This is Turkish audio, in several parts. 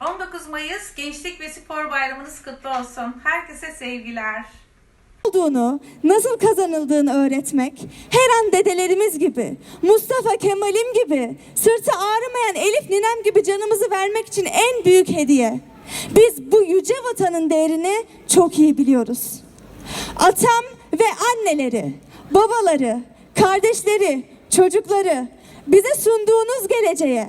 19 Mayıs Gençlik ve Spor Bayramınız kutlu olsun. Herkese sevgiler. olduğunu, nasıl kazanıldığını öğretmek, her an dedelerimiz gibi, Mustafa Kemal'im gibi, sırtı ağrımayan Elif ninem gibi canımızı vermek için en büyük hediye. Biz bu yüce vatanın değerini çok iyi biliyoruz. Atam ve anneleri, babaları, kardeşleri, çocukları bize sunduğunuz geleceğe,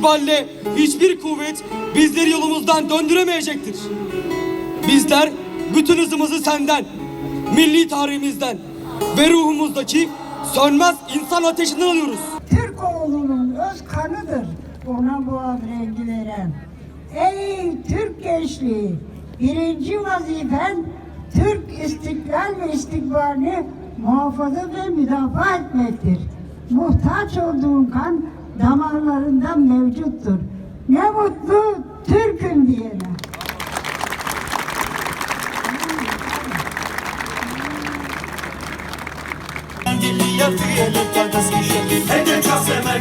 İstikballe hiçbir kuvvet bizleri yolumuzdan döndüremeyecektir. Bizler bütün hızımızı senden, milli tarihimizden ve ruhumuzdaki sönmez insan ateşinden alıyoruz. Türk oğlunun öz kanıdır ona bu rengi veren. Ey Türk gençliği! Birinci vazifen Türk istiklal ve istikbalini muhafaza ve müdafaa etmektir. Muhtaç olduğun kan damarlarından mevcuttur. Ne mutlu Türk'üm diyene. Gelia fiele takas kişe Ede çasemer